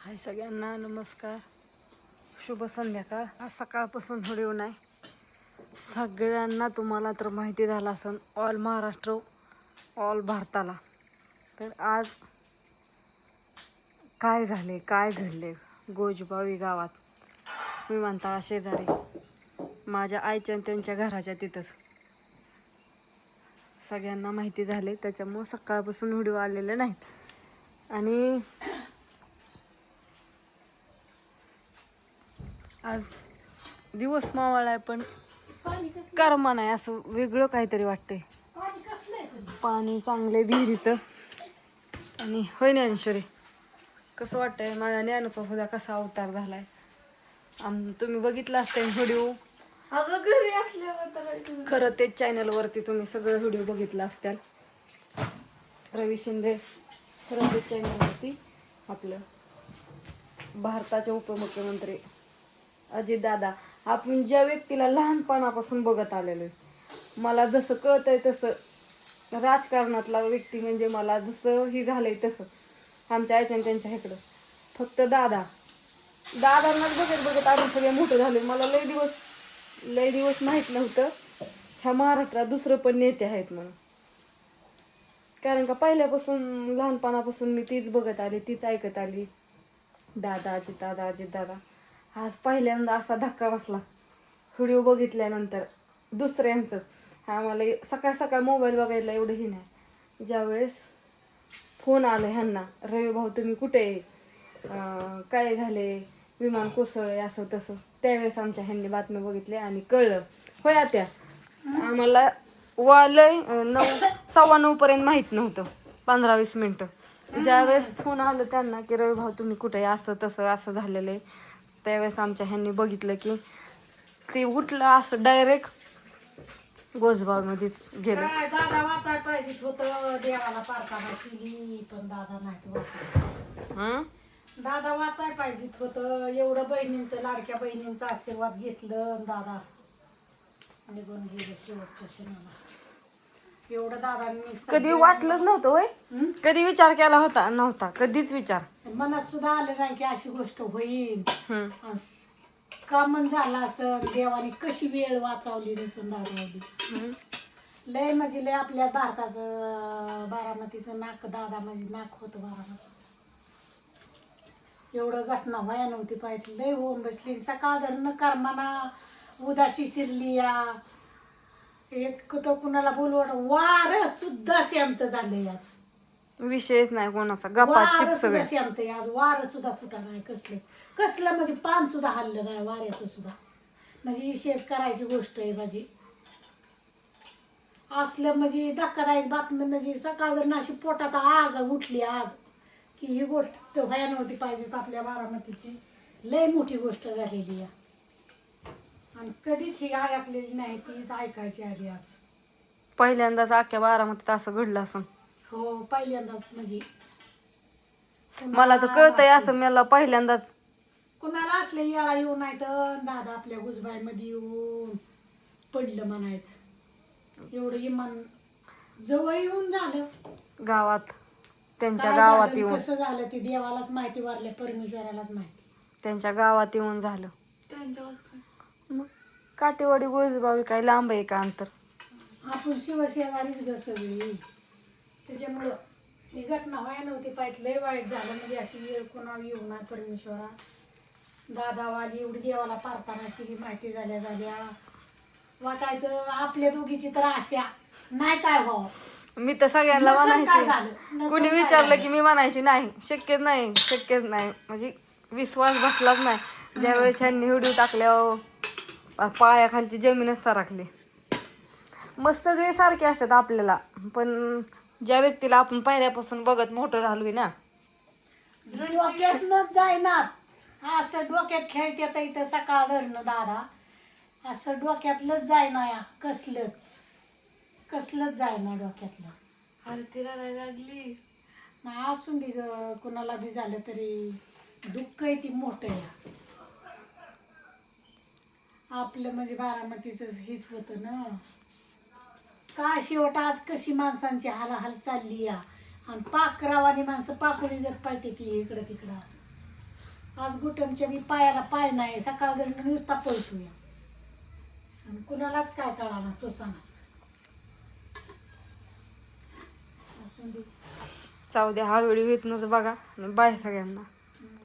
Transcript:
हाय सगळ्यांना नमस्कार. शुभ संध्याकाळ. आज सकाळपासून व्हिडिओ नाही. सगळ्यांना तुम्हाला तर माहिती झालं असेल ऑल महाराष्ट्र ऑल भारताला. तर आज काय झाले काय घडले गोजबावी गावात? विमानतळा शेजारी माझ्या आईच्या आणि त्यांच्या घराच्या तिथंच. सगळ्यांना माहिती झाले त्याच्यामुळं सकाळपासून व्हिडिओ आलेले नाहीत. आणि आज दिवस मावळा आहे पण कर्मा नाही असं वेगळं काहीतरी वाटतंय. पाणी चांगले विहिरीचं. आणि होय ज्ञानेश्वरी कसं वाटतंय? माझ्या ज्ञानप्रभूचा कसा अवतार झालाय? आम तुम्ही बघितलं असतं व्हिडिओ? खरं तेच चॅनलवरती तुम्ही सगळं व्हिडिओ बघितला असत्याल. रवी शिंदे खरं तेच चॅनलवरती आपलं भारताचे उपमुख्यमंत्री अजितदादा आपण ज्या व्यक्तीला लहानपणापासून बघत आलेलो आहे मला जसं कळतंय तसं राजकारणातला व्यक्ती म्हणजे मला जसं ही झालंय तसं आमच्या आईच्या त्यांच्या इकडं फक्त दादा. दादांनाच बघत बघत आम्ही सगळे मोठं झाले मला लय दिवस लय दिवस माहीत नव्हतं. ह्या महाराष्ट्रात दुसरं पण नेते आहेत म्हणून. कारण का पहिल्यापासून लहानपणापासून मी तीच बघत आली तीच ऐकत आली. दादा अजित दादा अजित दादा आज पहिल्यांदा असा धक्का बसला. व्हिडिओ बघितल्यानंतर दुसऱ्यांचं. आम्हाला सकाळ सकाळ मोबाईल बघायला एवढंही नाही. ज्यावेळेस फोन आला ह्यांना रवी भाऊ तुम्ही कुठे आहे? काय झाले? विमान कोसळले असं तसं. त्यावेळेस आमच्या ह्यांनी बातम्या बघितल्या आणि कळलं होय आत्या आम्हाला वालय नऊ सव्वा नऊ पर्यंत माहीत नव्हतं पंधरा वीस मिनटं. ज्यावेळेस फोन आलं त्यांना की रवी भाऊ तुम्ही कुठे असं तसं असं झालेलं आहे. त्यावेळेस आमच्या ह्यांनी बघितलं की ते उठलं असं डायरेक्ट गोजबावमध्येच गेलं. काय दादा वाचायला पाहिजे होतं देवाला पारकाला केली पण दादा नाही हं? दादा वाचाय पाहिजेत होतं एवढं बहिणींचं लाडक्या बहिणींचा आशीर्वाद घेतलं दादा निघून गेले शेवटच्या क्षणाला. एवढं दादांनी कधी वाटलंच नव्हतं होय? हं? कधी विचार केला होता? नव्हता. कधीच विचार. मनात सुद्धा आलं नाही की अशी गोष्ट होईल. अस- का मन झालं असं देवाने कशी वेळ वाचवली नसून दादावली. लय म्हणजे लय आपल्या भारताचं बारामतीचं नाक दादा म्हणजे नाक होतं बारामतीचं. एवढं घटना व्हाया नव्हती पाहिजे. लय होऊन बसली. सकाळ धरणं कर्माना उदासी शिरली या एक तर कुणाला बोलवण वार सुद्धा शांत झाले आज. विषयच नाही कोणाचा. गप्पा वार चिप सुद्धा सगळे शांत आहे आज वार सुद्धा सुटा नाही कसले. कसलं म्हणजे पान सुद्धा हल्लं नाही वाऱ्याचं सुद्धा. म्हणजे विशेष करायची गोष्ट आहे माझी. असलं म्हणजे धक्कादायक बातमी म्हणजे सकाळ जर अशी पोटात आग उठली आग. की ही गोष्ट व्हाया नव्हती पाहिजे आपल्या बारामतीची. लय मोठी गोष्ट झालेली आहे. आणि कधीच ही ऐकलेली नाही तीच ऐकायची आली आज. पहिल्यांदाच अख्ख्या बारामतीत असं घडलं असं हो पहिल्यांदाच म्हणजे. मला तर कळतंय असं मला पहिल्यांदाच. कुणाला असले येळा येऊन नाही तर दादा आपल्या गुजबाईमध्ये येऊन पडलं म्हणायचं. एवढं इमान जवळ येऊन झालं. गावात त्यांच्या काय गावात झालं, येऊन. कसं झालं ते देवालाच माहिती वारल्या परमेश्वरालाच माहिती. त्यांच्या गावात येऊन झालं. मग काटेवाडी गोजबावी काय लांब आहे का अंतर? आपण शिवशेजारीच ग सगळी. त्याच्यामुळं ही घटना व्हाय नव्हती पाहिजे. लय वाईट झालं. म्हणजे अशी कोणाला येऊ नाही परमेश्वरा. दादावाली एवढी देवाला पारताना केली माहिती झाल्या झाल्या. वाटायचं आपल्या दोघीची तर आशा. नाही काय व्हावं. मी तर सगळ्यांना नसेल काय झालं, म्हणायचे नसेल कुणी काय विचारलं. की मी म्हणायची नाही शक्यच नाही शक्यच नाही. म्हणजे विश्वास बसलाच नाही. ज्यावेळेस ह्यांनी व्हिडिओ टाकल्यावर पायाखालची जमीनच सरकली मग सगळे सारखे असतात आपल्याला. पण ज्या व्यक्तीला आपण पहिल्यापासून बघत मोठं झालोय ना डोक्यातनच जायना असं डोक्यात खेळत्यात इथं सकाळ धरणं दादा. असं डोक्यातलंच जायना या कसलंच. कसलंच जायना डोक्यातलं. लागली. नाही असून दे ग कोणाला बी झालं तरी. दुःख आहे ती मोठं आहे आपलं म्हणजे बारामतीच हीच होतं ना. का शेवट आज कशी माणसांची हालाहाल चालली या? आणि पाकरावानी माणसं पाकुरी जर पाहिजे ती इकडं तिकडं. आज गुटमच्या बी पायाला पाय नाही सकाळ जर नुसता पळतोय आणि कुणालाच काय कळाना सोसाना. असून जाऊ द्या हा व्हिडिओ येत नव्हतं बघा बाय सगळ्यांना.